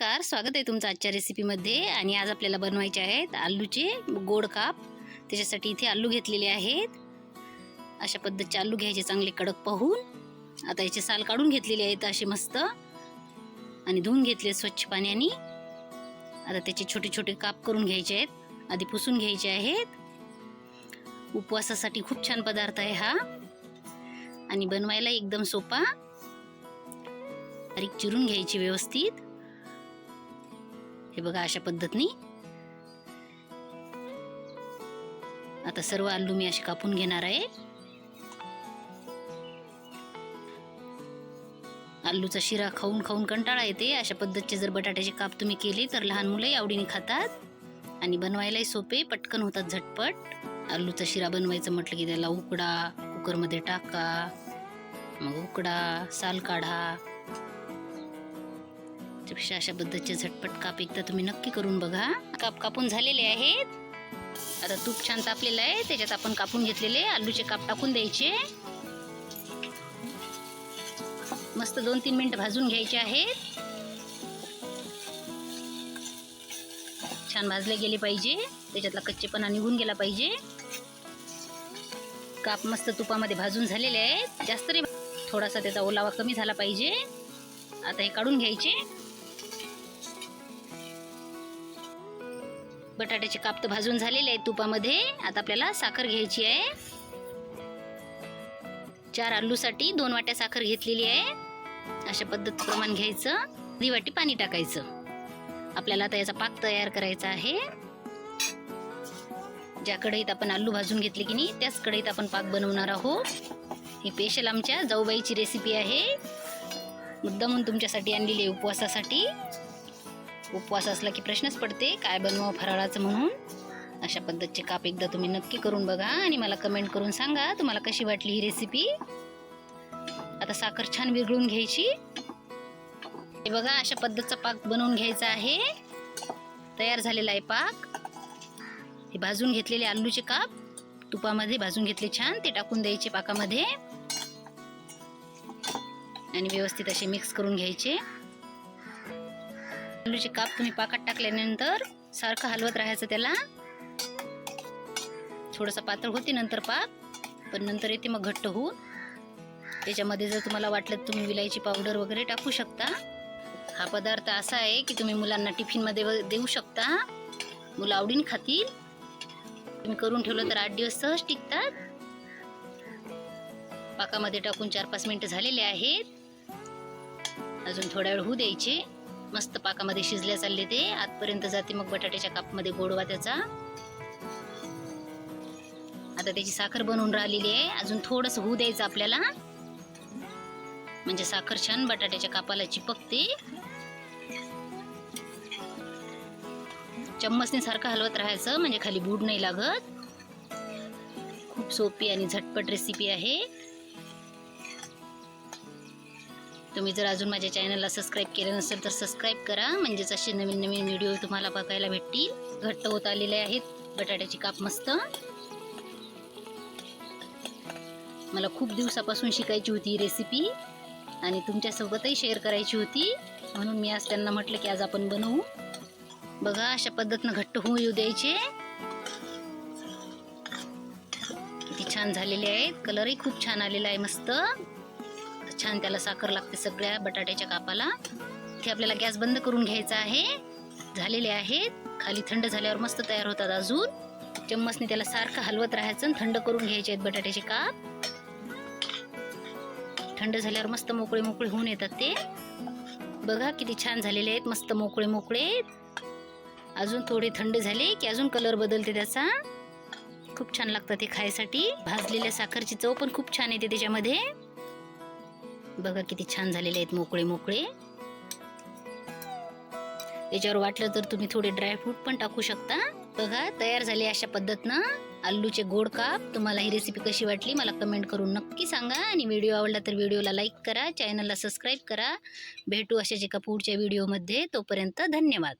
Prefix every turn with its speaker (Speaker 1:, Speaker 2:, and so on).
Speaker 1: नमस्कार स्वागत आहे तुमचं आजच्या रेसिपीमध्ये आणि आज आपल्याला बनवायचे आहेत आलूचे गोड काप. त्याच्यासाठी इथे आलू घेतलेले आहेत. अशा पद्धतीचे आलू घ्यायचे चांगले कडक पाहून. आता याचे साल काढून घेतलेले आहेत असे मस्त. आणि धुवून घेतले स्वच्छ पाण्याने. आता त्याचे छोटे छोटे काप करून घ्यायचे आहेत. आधी पुसून घ्यायचे आहेत. उपवासासाठी खूप छान पदार्थ आहे हा. आणि बनवायला एकदम सोपा. बारीक चिरून घ्यायची व्यवस्थित. हे बघा अशा पद्धतीने. आता सर्व आलू मी असे कापून घेणार आहे. आलूचा शिरा खाऊन खाऊन कंटाळा येते. अशा पद्धतीचे जर बटाट्याचे काप तुम्ही केले तर लहान मुलंही आवडीने खातात. आणि बनवायलाही सोपे पटकन होतात झटपट. आलूचा शिरा बनवायचं म्हटलं की त्याला उकडा कुकरमध्ये टाका. मग उकडा साल काढा. त्यापेक्षा अशा पद्धतीचे झटपट काप एकदा तुम्ही नक्की करून बघा. काप कापून झालेले आहेत. आता तूप छान तापलेलं आहे. त्याच्यात आपण कापून घेतलेले आलूचे काप टाकून द्यायचे. मस्त दोन तीन मिनिट भाजून घ्यायचे आहेत. छान भाजले गेले पाहिजे. त्याच्यातला कच्चेपणा निघून गेला पाहिजे. काप मस्त तुपामध्ये भाजून झालेले आहेत. जास्त रे थोडासा त्याचा ओलावा कमी झाला पाहिजे. आता हे काढून घ्यायचे. बटाट्याचे काप तर भाजून झालेले आहेत तुपामध्ये. आता आपल्याला साखर घ्यायची आहे. चार आलूसाठी दोन वाट्या साखर घेतलेली आहे. अशा पद्धत प्रमाण घ्यायचं. दी वाटी पाणी टाकायचं. आपल्याला आता याचा पाक तयार करायचा आहे. ज्या कढईत आपण आलू भाजून घेतले की नाही त्याच कढईत आपण पाक बनवणार आहोत. ही स्पेशल आमच्या जाऊबाईची रेसिपी आहे. मुद्दामून तुमच्यासाठी आणलेली आहे उपवासासाठी. उपवास असला की प्रश्नच पडते. काय बनवावं फराळाचं म्हणून? अशा पद्धतीचे काप एकदा तुम्ही नक्की करून बघा आणि मला कमेंट करून सांगा तुम्हाला कशी वाटली ही रेसिपी आता साखर छान विरघळून घ्यायची. हे बघा अशा पद्धतीचा पाक बनवून घ्यायचा आहे. तयार झालेला आहे पाक. हे भाजून घेतलेले आलूचे काप तुपामध्ये भाजून घेतले छान. ते टाकून द्यायचे पाकामध्ये. आणि व्यवस्थित असे मिक्स करून घ्यायचे. आलूचे काप तुम्ही पाकात टाकल्यानंतर सारखं हलवत राहायचं त्याला. थोडंसं पातळ होते नंतर पाक पण नंतर येते मग घट्ट होऊन. त्याच्यामध्ये जर तुम्हाला वाटलं तुम्ही विलायची पावडर वगैरे टाकू शकता. हा पदार्थ असा आहे की तुम्ही मुलांना टिफिनमध्ये व- देऊ शकता. मुलं आवडीन खातील. तुम्ही करून ठेवलं तर आठ दिवस सहज टिकतात. पाकामध्ये टाकून चार पाच मिनिटं झालेले आहेत. अजून थोड्या वेळ होऊ द्यायचे. मस्त पाकामध्ये शिजल्या चालले ते. आतपर्यंत जाते मग बटाट्याच्या कापमध्ये गोडवा त्याचा. आता त्याची साखर बनवून राहिलेली आहे. अजून थोडस होऊ द्यायचं आपल्याला. म्हणजे साखर छान बटाट्याच्या कापाला चिपकते. चम्मचने सारखं हलवत राहायचं म्हणजे खाली बूड नाही लागत. खूप सोपी आणि झटपट रेसिपी आहे. तुम्ही जर अजून माझ्या चॅनलला सबस्क्राईब केलं नसेल तर सबस्क्राईब करा. म्हणजेच असे नवीन नवीन व्हिडिओ तुम्हाला बघायला भेटतील. घट्ट होत आलेले आहेत. बटाट्याची काप मस्त. मला खूप दिवसापासून शिकायची होती ही रेसिपी आणि तुमच्यासोबतही शेअर करायची होती. म्हणून मी आज त्यांना म्हटलं की आज आपण बनवू. बघा अशा पद्धतीनं घट्ट होऊ येऊ द्यायचे. किती छान झालेले आहेत. कलरही खूप छान आलेला आहे मस्त. छान त्याला साखर लागते सगळ्या बटाट्याच्या कापाला. इथे आपल्याला गॅस बंद करून घ्यायचा आहे. झालेले आहेत. खाली थंड झाल्यावर मस्त तयार होतात अजून. चम्मचने त्याला सारखं हलवत राहायचं आणि थंड करून घ्यायचे आहेत बटाट्याचे काप. थंड झाल्यावर मस्त मोकळे मोकळे होऊन येतात ते. बघा किती छान झालेले आहेत. मस्त मोकळे मोकळे. अजून थोडे थंड झाले की अजून कलर बदलते त्याचा. खूप छान लागतं ते खायसाठी. भाजलेल्या साखरची चव पण खूप छान येते त्याच्यामध्ये. बघा किती छान झालेले आहेत मोकळे मोकळे. याच्यावर वाटलं तर तुम्ही थोडे ड्रायफ्रूट पण टाकू शकता. बघा तयार झाले अशा पद्धतीनं. आलूचे गोड काप. तुम्हाला ही रेसिपी कशी वाटली मला कमेंट करून नक्की सांगा. आणि व्हिडिओ आवडला तर व्हिडिओला लाईक करा. चॅनलला सबस्क्राईब करा. भेटू अशाच एका पुढच्या व्हिडिओमध्ये तोपर्यंत धन्यवाद.